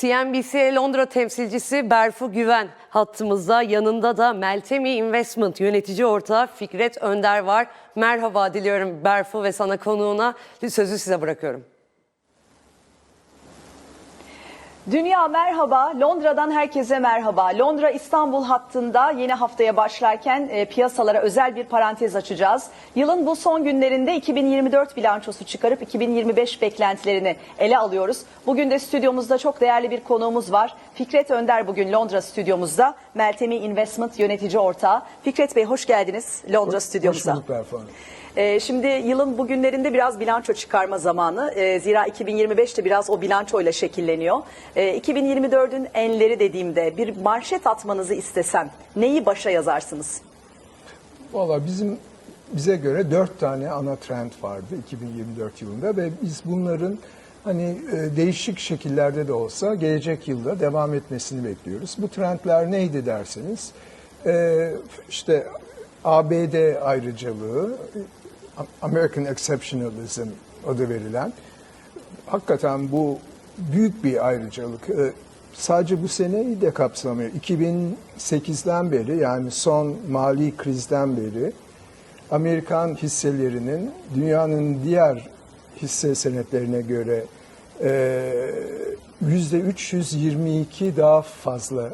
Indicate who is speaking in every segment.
Speaker 1: CNBC Londra temsilcisi Berfu Güven hattımızda. Yanında da Meltemi Investment yönetici ortağı Fikret Önder var. Merhaba diliyorum Berfu ve sana konuğuna. Sözü size bırakıyorum.
Speaker 2: Dünya merhaba, Londra'dan herkese merhaba. Londra İstanbul hattında yeni haftaya başlarken e, piyasalara özel bir parantez açacağız. Yılın bu son günlerinde 2024 bilançosu çıkarıp 2025 beklentilerini ele alıyoruz. Bugün de stüdyomuzda çok değerli bir konuğumuz var. Fikret Önder bugün Londra stüdyomuzda. Meltemi Investment yönetici ortağı. Fikret Bey hoş geldiniz Londra stüdyomuza.
Speaker 3: Hoş bulduk Berfu
Speaker 2: Ee, şimdi yılın bugünlerinde biraz bilanço çıkarma zamanı. Ee, zira 2025 de biraz o bilançoyla şekilleniyor. Ee, 2024'ün enleri dediğimde bir manşet atmanızı istesem neyi başa yazarsınız?
Speaker 3: Valla bizim bize göre dört tane ana trend vardı 2024 yılında ve biz bunların hani e, değişik şekillerde de olsa gelecek yılda devam etmesini bekliyoruz. Bu trendler neydi derseniz e, işte ABD ayrıcalığı, American Exceptionalism adı verilen hakikaten bu büyük bir ayrıcalık. Ee, Sadece bu seneyi de kapsamıyor. 2008'den beri yani son mali krizden beri Amerikan hisselerinin dünyanın diğer hisse senetlerine göre e, yüzde 322 daha fazla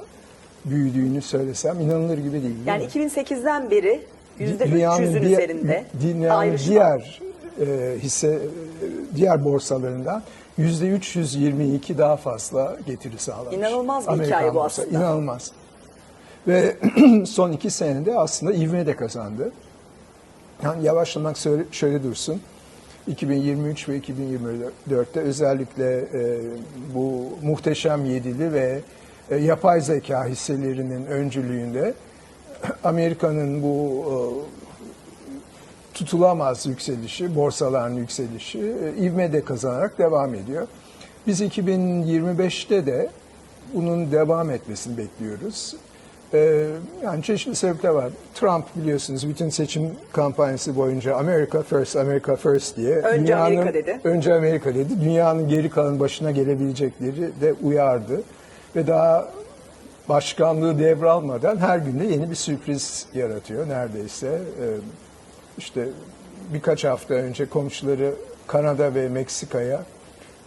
Speaker 3: büyüdüğünü söylesem inanılır gibi değil. değil
Speaker 2: Yani
Speaker 3: mi?
Speaker 2: 2008'den beri
Speaker 3: Dünyanın
Speaker 2: %300'ün
Speaker 3: diğer-
Speaker 2: üzerinde
Speaker 3: dünyanın diğer e, hisse diğer borsalarından yüzde 322 daha fazla getiri sağlamış.
Speaker 2: İnanılmaz bir
Speaker 3: Amerikan
Speaker 2: hikaye bu
Speaker 3: borsa.
Speaker 2: aslında.
Speaker 3: İnanılmaz. Ve son iki senede aslında ivme de kazandı. Yani yavaşlamak şöyle, şöyle dursun. 2023 ve 2024'te özellikle e, bu muhteşem yedili ve e, yapay zeka hisselerinin öncülüğünde Amerika'nın bu e, tutulamaz yükselişi, borsaların yükselişi e, ivme de kazanarak devam ediyor. Biz 2025'te de bunun devam etmesini bekliyoruz. E, yani çeşitli sebepler var. Trump biliyorsunuz bütün seçim kampanyası boyunca America First, America First diye
Speaker 2: Önce Amerika dedi.
Speaker 3: Önce Amerika dedi. Dünyanın geri kalan başına gelebilecekleri de uyardı. Ve daha başkanlığı devralmadan her günde yeni bir sürpriz yaratıyor neredeyse. Ee, işte birkaç hafta önce komşuları Kanada ve Meksika'ya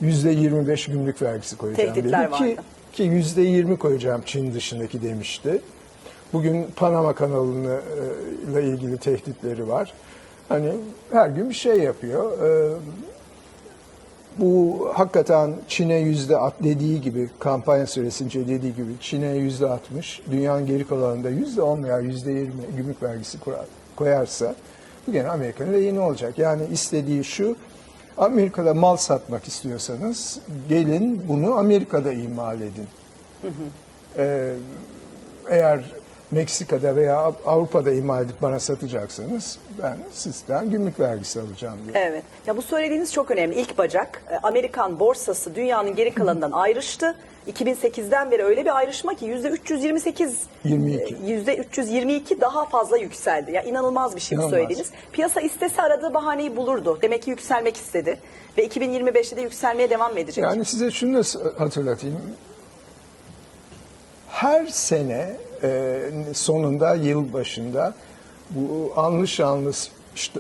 Speaker 3: yüzde 25 gümrük vergisi koyacağım
Speaker 2: Tehditler
Speaker 3: dedi ki
Speaker 2: vardı.
Speaker 3: ki yüzde 20 koyacağım Çin dışındaki demişti. Bugün Panama kanalına e, ile ilgili tehditleri var. Hani her gün bir şey yapıyor. Ee, bu hakikaten Çin'e yüzde at dediği gibi kampanya süresince dediği gibi Çin'e yüzde 60, dünyanın geri kalanında yüzde 10 veya yüzde 20 gümrük vergisi koyarsa bu gene Amerika'nın lehine olacak. Yani istediği şu Amerika'da mal satmak istiyorsanız gelin bunu Amerika'da imal edin. Ee, eğer Meksika'da veya Avrupa'da imal edip bana satacaksanız ben sizden gümrük vergisi alacağım diyor.
Speaker 2: Evet. Ya bu söylediğiniz çok önemli. İlk bacak e, Amerikan borsası dünyanın geri kalanından ayrıştı. 2008'den beri öyle bir ayrışma ki yüzde 328
Speaker 3: 22.
Speaker 2: e, yüzde 322 daha fazla yükseldi. Ya inanılmaz bir şey
Speaker 3: İnanılmaz.
Speaker 2: söylediğiniz. Piyasa istese aradığı bahaneyi bulurdu. Demek ki yükselmek istedi ve 2025'te de yükselmeye devam edecek?
Speaker 3: Yani size şunu da hatırlatayım. Her sene e, sonunda, yıl başında bu anlı şanlı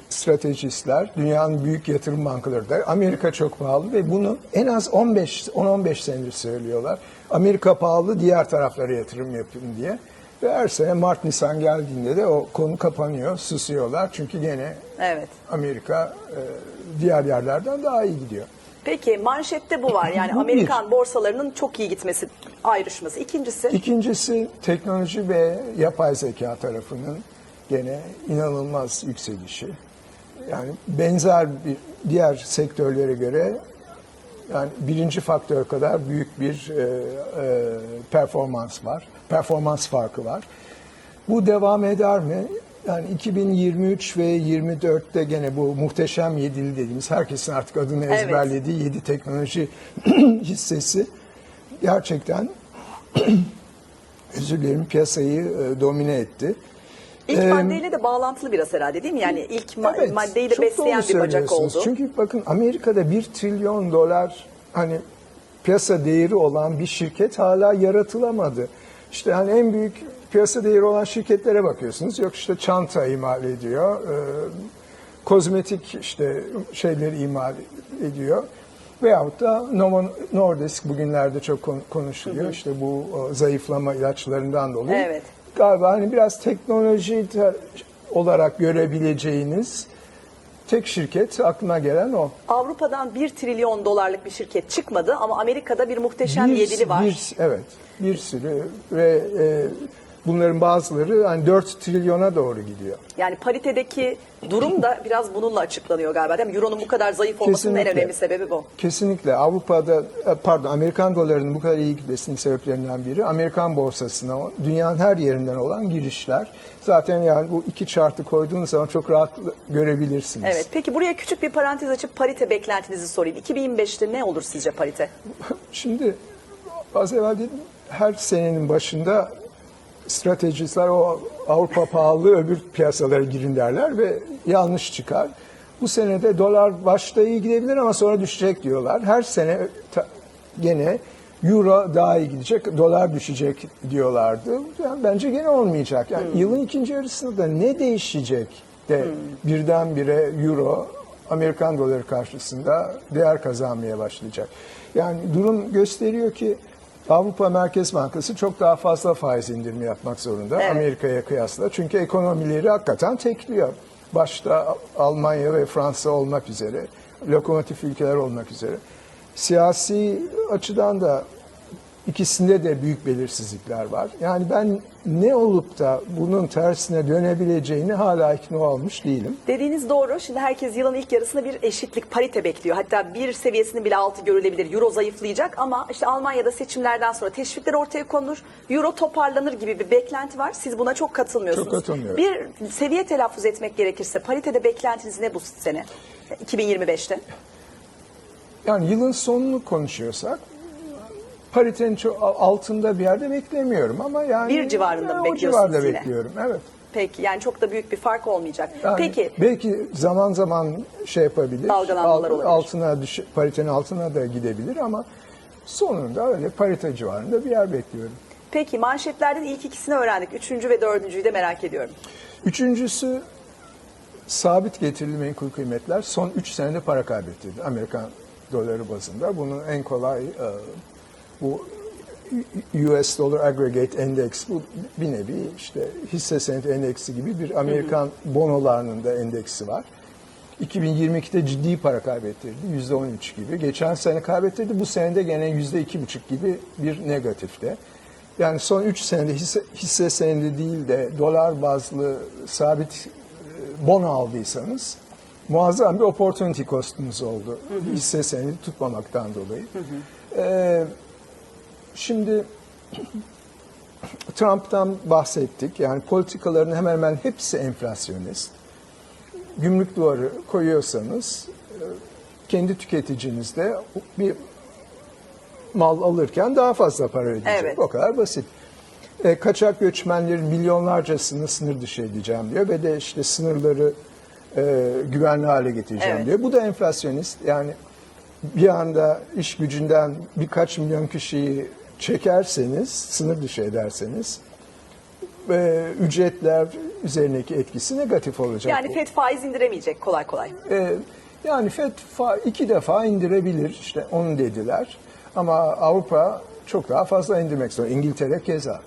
Speaker 3: stratejistler, dünyanın büyük yatırım bankaları da Amerika çok pahalı ve bunu en az 15 10-15 senedir söylüyorlar. Amerika pahalı, diğer taraflara yatırım yapın diye. Ve her sene Mart Nisan geldiğinde de o konu kapanıyor, susuyorlar. Çünkü gene
Speaker 2: Evet.
Speaker 3: Amerika e, diğer yerlerden daha iyi gidiyor.
Speaker 2: Peki manşette bu var. Yani
Speaker 3: Bu bir.
Speaker 2: Amerikan borsalarının çok iyi gitmesi, ayrışması. İkincisi
Speaker 3: İkincisi teknoloji ve yapay zeka tarafının gene inanılmaz yükselişi. Yani benzer bir diğer sektörlere göre yani birinci faktör kadar büyük bir e, e, performans var. Performans farkı var. Bu devam eder mi? Yani 2023 ve 24'te gene bu muhteşem yedili dediğimiz herkesin artık adını
Speaker 2: Evet.
Speaker 3: ezberlediği yedi teknoloji hissesi gerçekten özür dilerim piyasayı e, domine etti.
Speaker 2: ilk
Speaker 3: Ee,
Speaker 2: maddeyle de bağlantılı biraz herhalde değil mi? Yani ilk ma-
Speaker 3: Evet,
Speaker 2: maddeyi de besleyen bir bacak oldu.
Speaker 3: Çünkü bakın Amerika'da bir trilyon dolar hani piyasa değeri olan bir şirket hala yaratılamadı. İşte hani en büyük piyasa değeri olan şirketlere bakıyorsunuz. Yok işte çanta imal ediyor, e, kozmetik işte şeyleri imal ediyor. Veyahut da Novo Nordisk bugünlerde çok kon- konuşuluyor. İşte bu zayıflama ilaçlarından dolayı.
Speaker 2: Evet.
Speaker 3: Galiba hani biraz teknoloji olarak görebileceğiniz tek şirket aklına gelen o.
Speaker 2: Avrupa'dan 1 trilyon dolarlık bir şirket çıkmadı ama Amerika'da bir muhteşem yedili var.
Speaker 3: bir- evet, bir sürü ve e, bunların bazıları hani 4 trilyona doğru gidiyor.
Speaker 2: Yani paritedeki durum da biraz bununla açıklanıyor galiba değil mi? Euro'nun bu kadar zayıf olmasının en önemli sebebi bu.
Speaker 3: Kesinlikle Avrupa'da e, pardon Amerikan dolarının bu kadar iyi gitmesinin sebeplerinden biri Amerikan borsasına dünyanın her yerinden olan girişler. Zaten yani bu iki chartı koyduğunuz zaman çok rahat görebilirsiniz.
Speaker 2: Evet. Peki buraya küçük bir parantez açıp parite beklentinizi sorayım. 2025'te ne olur sizce parite?
Speaker 3: Şimdi az evvel dedim her senenin başında stratejistler o Avrupa pahalı öbür piyasalara girin derler ve yanlış çıkar. Bu senede dolar başta iyi gidebilir ama sonra düşecek diyorlar. Her sene gene euro daha iyi gidecek, dolar düşecek diyorlardı. Yani bence gene olmayacak. Yani yılın ikinci yarısında da ne değişecek de birdenbire euro Amerikan doları karşısında değer kazanmaya başlayacak. Yani durum gösteriyor ki Avrupa Merkez Bankası çok daha fazla faiz indirimi yapmak zorunda
Speaker 2: Evet.
Speaker 3: Amerika'ya kıyasla. Çünkü ekonomileri hakikaten tekliyor. Başta Almanya ve Fransa olmak üzere, lokomotif ülkeler olmak üzere. Siyasi açıdan da ikisinde de büyük belirsizlikler var. Yani ben ne olup da bunun tersine dönebileceğini hala ikna olmuş değilim.
Speaker 2: Dediğiniz doğru. Şimdi herkes yılın ilk yarısında bir eşitlik, parite bekliyor. Hatta bir seviyesinin bile altı görülebilir. Euro zayıflayacak ama işte Almanya'da seçimlerden sonra teşvikler ortaya konulur. Euro toparlanır gibi bir beklenti var. Siz buna çok katılmıyorsunuz.
Speaker 3: Çok katılmıyorum.
Speaker 2: Bir seviye telaffuz etmek gerekirse paritede beklentiniz ne bu sene? 2025'te.
Speaker 3: Yani yılın sonunu konuşuyorsak paritenin altında bir yerde beklemiyorum ama yani
Speaker 2: Bir civarında mı bekliyorsunuz
Speaker 3: civarda
Speaker 2: yine?
Speaker 3: bekliyorum. Evet.
Speaker 2: Peki yani çok da büyük bir fark olmayacak.
Speaker 3: Yani
Speaker 2: Peki
Speaker 3: belki zaman zaman şey yapabilir.
Speaker 2: Dalgalanmalar olabilir.
Speaker 3: Altına düş, paritenin altına da gidebilir ama sonunda öyle parite civarında bir yer bekliyorum.
Speaker 2: Peki manşetlerden ilk ikisini öğrendik. Üçüncü ve dördüncüyü de merak ediyorum.
Speaker 3: Üçüncüsü sabit getirili menkul kıymetler son 3 senede para kaybettirdi Amerikan doları bazında. Bunun en kolay e, bu US Dollar Aggregate Index bu bir nevi işte hisse senedi endeksi gibi bir Amerikan bonolarının da endeksi var. 2022'de ciddi para kaybettirdi. %13 gibi. Geçen sene kaybettirdi. Bu sene de gene %2,5 gibi bir negatifte. Yani son 3 senede hisse, hisse senedi değil de dolar bazlı sabit e, bono aldıysanız muazzam bir opportunity costunuz oldu. Hisse senedi tutmamaktan dolayı. Ee, şimdi Trump'tan bahsettik. Yani politikaların hemen hemen hepsi enflasyonist. Gümrük duvarı koyuyorsanız e, kendi tüketicinizde bir mal alırken daha fazla para ödeyecek.
Speaker 2: Evet.
Speaker 3: O kadar basit. E, kaçak göçmenlerin milyonlarcasını sınır dışı edeceğim diyor ve de işte sınırları e, güvenli hale getireceğim
Speaker 2: Evet.
Speaker 3: diyor. Bu da enflasyonist. Yani bir anda iş gücünden birkaç milyon kişiyi çekerseniz, sınır dışı ederseniz e, ücretler üzerindeki etkisi negatif olacak.
Speaker 2: Yani FED faiz indiremeyecek kolay kolay.
Speaker 3: E, yani FED fa- iki defa indirebilir işte onu dediler. Ama Avrupa çok daha fazla indirmek zorunda. İngiltere keza.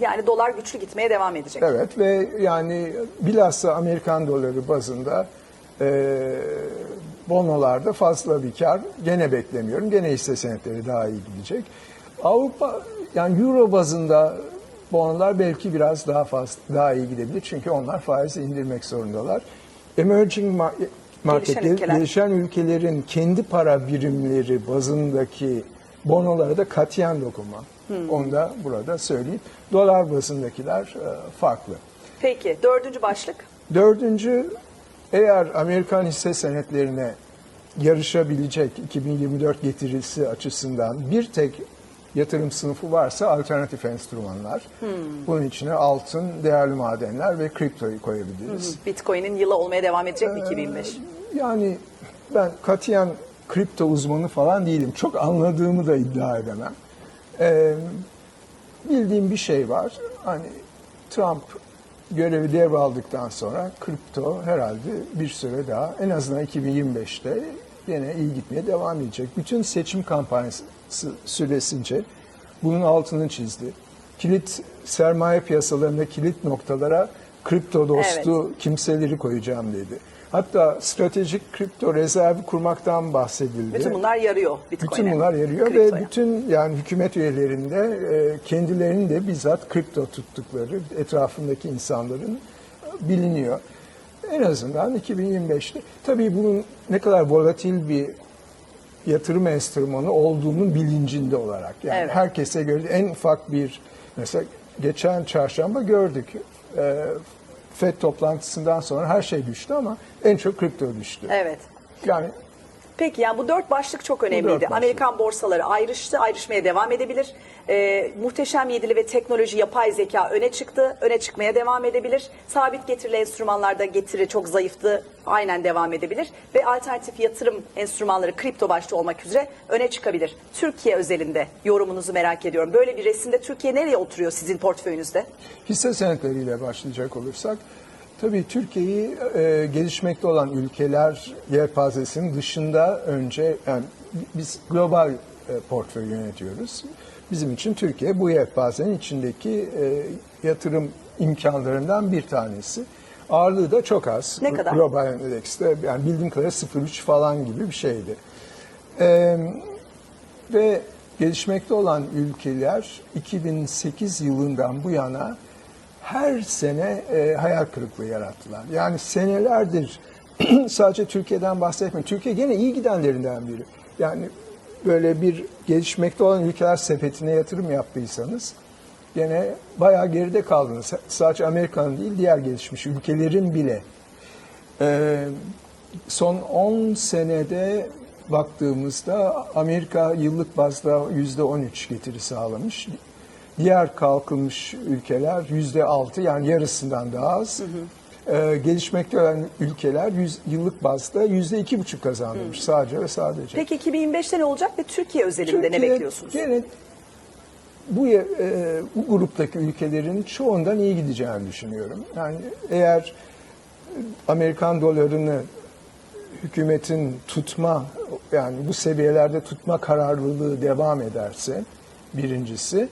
Speaker 2: Yani dolar güçlü gitmeye devam edecek.
Speaker 3: Evet ve yani bilhassa Amerikan doları bazında e, bonolarda fazla bir kar gene beklemiyorum. Gene hisse senetleri daha iyi gidecek. Avrupa yani euro bazında bonolar belki biraz daha fazla daha iyi gidebilir. Çünkü onlar faizi indirmek zorundalar. Emerging mar- market
Speaker 2: Gelişen ülkeler.
Speaker 3: gelişen ülkelerin kendi para birimleri bazındaki bonolara da katiyen dokunma. Onu da burada söyleyeyim. Dolar bazındakiler e, farklı.
Speaker 2: Peki dördüncü başlık.
Speaker 3: Dördüncü, eğer Amerikan hisse senetlerine yarışabilecek 2024 getirisi açısından bir tek yatırım sınıfı varsa alternatif enstrümanlar. Bunun içine altın, değerli madenler ve kriptoyu koyabiliriz.
Speaker 2: Bitcoin'in yılı olmaya devam edecek mi 2025?
Speaker 3: Yani ben katiyen kripto uzmanı falan değilim. Çok anladığımı da iddia edemem. Ee, bildiğim bir şey var. Hani Trump görevi devraldıktan sonra kripto herhalde bir süre daha en azından 2025'te yine iyi gitmeye devam edecek. Bütün seçim kampanyası süresince bunun altını çizdi. Kilit sermaye piyasalarında kilit noktalara kripto dostu kimseleri koyacağım dedi. Hatta stratejik kripto rezervi kurmaktan bahsedildi.
Speaker 2: Bütün bunlar yarıyor Bitcoin'e.
Speaker 3: Bütün bunlar yarıyor
Speaker 2: kriptoya.
Speaker 3: ve bütün yani hükümet üyelerinde e, kendilerinin de bizzat kripto tuttukları etrafındaki insanların biliniyor. En azından 2025'te tabii bunun ne kadar volatil bir yatırım enstrümanı olduğunun bilincinde olarak. Yani
Speaker 2: Evet.
Speaker 3: herkese göre en ufak bir mesela geçen çarşamba gördük. E, FED toplantısından sonra her şey düştü ama en çok kripto düştü.
Speaker 2: Evet.
Speaker 3: Yani
Speaker 2: Peki yani bu dört başlık çok önemliydi.
Speaker 3: başlık.
Speaker 2: Amerikan borsaları ayrıştı, ayrışmaya devam edebilir. Ee, muhteşem yedili ve teknoloji, yapay zeka öne çıktı, öne çıkmaya devam edebilir. Sabit getirili enstrümanlarda getiri çok zayıftı, aynen devam edebilir. Ve alternatif yatırım enstrümanları kripto başta olmak üzere öne çıkabilir. Türkiye özelinde yorumunuzu merak ediyorum. Böyle bir resimde Türkiye nereye oturuyor sizin portföyünüzde?
Speaker 3: Hisse senetleriyle başlayacak olursak, tabii Türkiye'yi e, gelişmekte olan ülkeler yelpazesinin dışında önce, yani biz global e, portföy yönetiyoruz. Bizim için Türkiye bu yelpazenin içindeki e, yatırım imkanlarından bir tanesi. Ağırlığı da çok az.
Speaker 2: Ne kadar?
Speaker 3: Global endekste yani bildiğim kadarıyla 0.3 falan gibi bir şeydi. E, ve gelişmekte olan ülkeler 2008 yılından bu yana her sene e, hayal kırıklığı yarattılar. Yani senelerdir sadece Türkiye'den bahsetmiyorum. Türkiye gene iyi gidenlerinden biri. Yani böyle bir gelişmekte olan ülkeler sepetine yatırım yaptıysanız gene bayağı geride kaldınız. Sadece Amerika'nın değil diğer gelişmiş ülkelerin bile. Ee, son 10 senede baktığımızda Amerika yıllık bazda yüzde 13 getiri sağlamış. Diğer kalkınmış ülkeler yüzde 6 yani yarısından daha az. Ee, gelişmekte olan ülkeler yüz, yıllık bazda yüzde iki buçuk kazanmış sadece ve sadece.
Speaker 2: Peki 2025'te ne olacak ve Türkiye özelinde ne bekliyorsunuz?
Speaker 3: Gene bu, e, bu gruptaki ülkelerin çoğundan iyi gideceğini düşünüyorum. Yani eğer Amerikan dolarını hükümetin tutma yani bu seviyelerde tutma kararlılığı devam ederse birincisi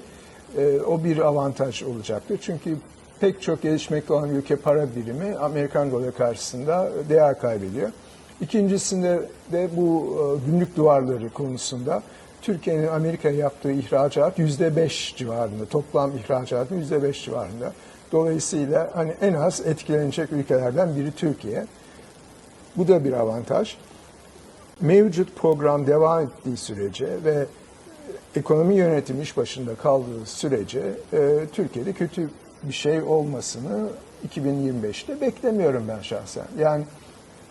Speaker 3: e, o bir avantaj olacaktır. Çünkü pek çok gelişmekte olan ülke para birimi Amerikan doları karşısında değer kaybediyor. İkincisinde de bu e, gümrük duvarları konusunda Türkiye'nin Amerika'ya yaptığı ihracat yüzde beş civarında, toplam ihracatın yüzde beş civarında. Dolayısıyla hani en az etkilenecek ülkelerden biri Türkiye. Bu da bir avantaj. Mevcut program devam ettiği sürece ve ekonomi yönetimi iş başında kaldığı sürece e, Türkiye'de kötü bir şey olmasını 2025'te beklemiyorum ben şahsen. Yani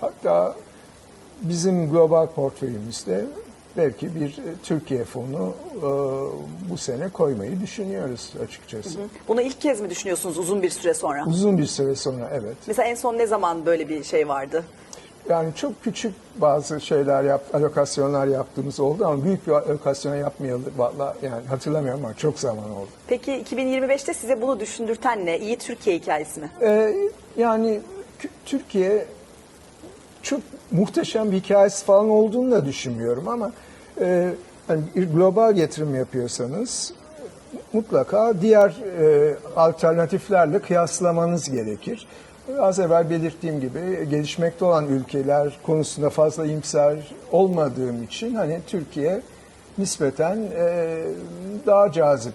Speaker 3: hatta bizim global portföyümüzde belki bir Türkiye fonu e, bu sene koymayı düşünüyoruz açıkçası.
Speaker 2: Bunu ilk kez mi düşünüyorsunuz uzun bir süre sonra?
Speaker 3: Uzun bir süre sonra evet.
Speaker 2: Mesela en son ne zaman böyle bir şey vardı?
Speaker 3: Yani çok küçük bazı şeyler yap, alokasyonlar yaptığımız oldu ama büyük bir alokasyon yapmayalı valla yani hatırlamıyorum ama çok zaman oldu.
Speaker 2: Peki 2025'te size bunu düşündürten ne? İyi Türkiye hikayesi mi?
Speaker 3: Ee, yani Türkiye çok muhteşem bir hikayesi falan olduğunu da düşünmüyorum ama e, hani global yatırım yapıyorsanız mutlaka diğer e, alternatiflerle kıyaslamanız gerekir. Az evvel belirttiğim gibi gelişmekte olan ülkeler konusunda fazla iyimser olmadığım için hani Türkiye nispeten e, daha cazip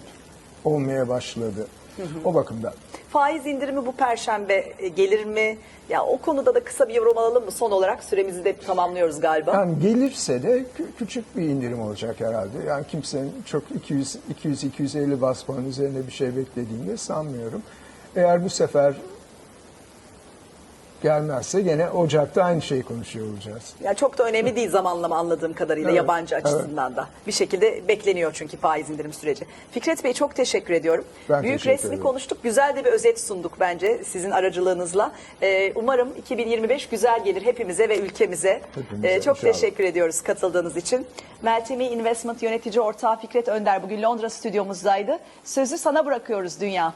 Speaker 3: olmaya başladı o bakımdan.
Speaker 2: Faiz indirimi bu perşembe e, gelir mi? Ya o konuda da kısa bir yorum alalım mı? Son olarak süremizi de tamamlıyoruz galiba.
Speaker 3: Yani gelirse de kü- küçük bir indirim olacak herhalde. Yani kimsenin çok 200 200 250 bas puan üzerinde bir şey beklediğini sanmıyorum. Eğer bu sefer Gelmezse gene Ocak'ta aynı şeyi konuşuyor olacağız.
Speaker 2: Yani çok da önemli değil zamanlama anladığım kadarıyla
Speaker 3: Evet,
Speaker 2: yabancı açısından da. Bir şekilde bekleniyor çünkü faiz indirim süreci. Fikret Bey çok teşekkür ediyorum.
Speaker 3: Ben
Speaker 2: Büyük
Speaker 3: teşekkür
Speaker 2: resmi
Speaker 3: ederim.
Speaker 2: konuştuk. Güzel de bir özet sunduk bence sizin aracılığınızla. Ee, umarım 2025 güzel gelir hepimize ve ülkemize.
Speaker 3: Hepimize,
Speaker 2: Ee, çok
Speaker 3: inşallah.
Speaker 2: teşekkür ediyoruz katıldığınız için. Meltemi Investment yönetici ortağı Fikret Önder bugün Londra stüdyomuzdaydı. Sözü sana bırakıyoruz Dünya.